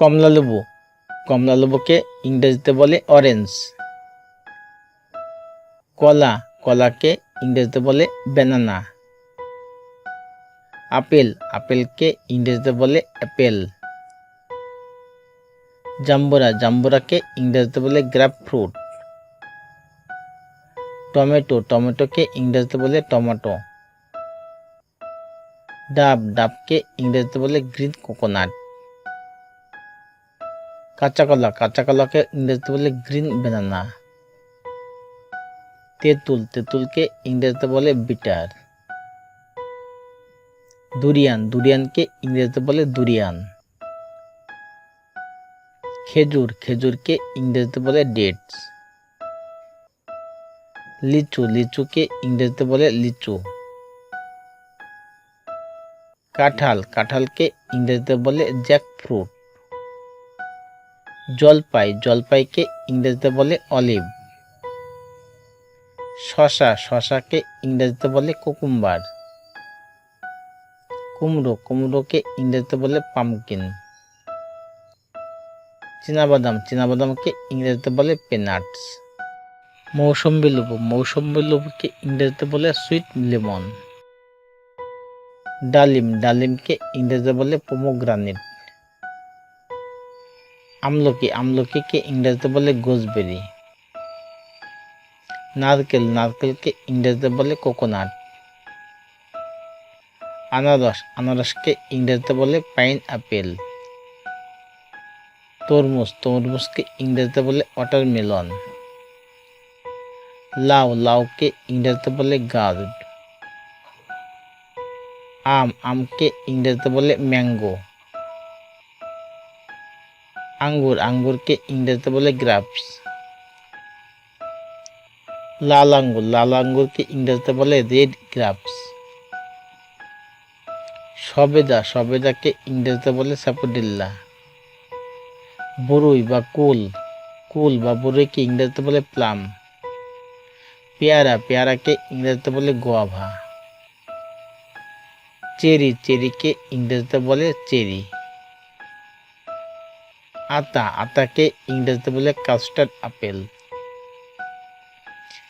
কমলা কমলালেবুকে কমলা ইংরেজিতে বলে অরেঞ্জ কলা, কলাকে ইংরেজিতে বলে ব্যানানা আপেল, আপেলকে ইংরেজিতে বলে অ্যাপেল জাম্বুরা, জাম্বুরাকে ইংরেজিতে বলে গ্রাপ ফ্রুট টমেটো, টমেটোকে ইংরেজিতে বলে টমেটো ডাব, ডাবকে ইংরেজিতে বলে গ্রিন কোকোনাট কাঁচা কলা কাঁচা কলাকে ইংরেজিতে বলে গ্রিন বেনানা তেঁতুল, তেঁতুলকে ইংরেজিতে বলে বিটার দুরিয়ান দুরিয়ানকে ইংরেজিতে বলে দুরিয়ান খেজুর, খেজুরকে ইংরেজিতে বলে ডেটস লিচু, লিচুকে ইংরেজিতে বলে লিচু। কাঁঠাল, কাঁঠালকে ইংরেজিতে বলে জ্যাক ফ্রুট জলপাই, জলপাইকে ইংরেজিতে বলে অলিভ। শশা, শশাকে ইংরেজিতে বলে কুকুম্বার। কুমড়ো, কুমড়োকে ইংরেজিতে বলে পামকিন। চীনাবাদাম, চীনাবাদামকে ইংরেজিতে বলে পেনাটস। মৌসম্বি লেবু, মৌসম্বি লেবুকে ইংরেজিতে বলে সুইট লেমন। ডালিম, ডালিমকে ইংরেজিতে বলে পোমোগ্রানিট। আমলকি, আমলকিকে ইংরেজিতে বলে গোসবেরি নারকেল, নারকেলকে ইংরেজিতে বলে কোকোনাট আনারস, আনারসকে ইংরেজিতে বলে পাইন আপেল তরমুজ, তরমুজকে ইংরেজিতে বলে ওয়াটারমেলন লাউ, লাউকে ইংরেজিতে বলে গার্ড আম, আমকে ইংরেজিতে বলে ম্যাঙ্গো আঙ্গুর, আঙ্গুরকে ইংরেজিতে বলে গ্রাপস। লাল আঙ্গুর, লাল আঙ্গুরকে ইংরেজিতে বলে রেড গ্রাপস। সবেদা, সবেদাকে ইংরেজিতে বলে সাপুডিল্লা বরুই বা কুল কুল বা বরুইকে ইংরেজিতে বলে প্লাম। পেয়ারা, পেয়ারাকে ইংরেজিতে বলে গোয়াভা। চেরি, চেরিকে ইংরেজিতে বলে চেরি। আতা, আতাকে ইংরেজিতে বলে কাস্টার্ড আপেল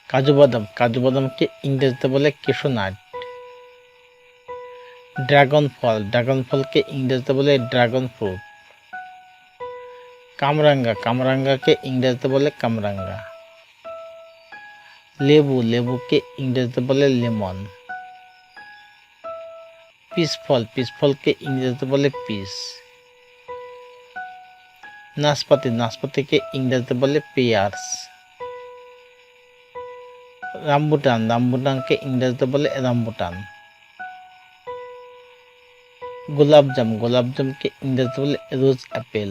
কাজু বাদাম, কাজু বাদামকে ইংরেজিতে বলে কেশোনাট ড্রাগন ফল ড্রাগন ফলকে ইংরেজিতে বলে ড্রাগন ফ্রুট কামরাঙ্গা, কামরাঙ্গাকে ইংরেজিতে বলে কামরাঙ্গা। লেবু, লেবুকে ইংরেজিতে বলে লেমন। পিস ফল, পিস ফলকে ইংরেজিতে বলে পিস। নাশপাতি নাশপাতিকে ইংরেজিতে বলে পেয়ার্স। রামবুটান, রামবুটানকে ইংরেজিতে বলে রামবুটান। গোলাপজাম, গোলাপজামকে ইংরেজিতে বলে রোজ অ্যাপেল।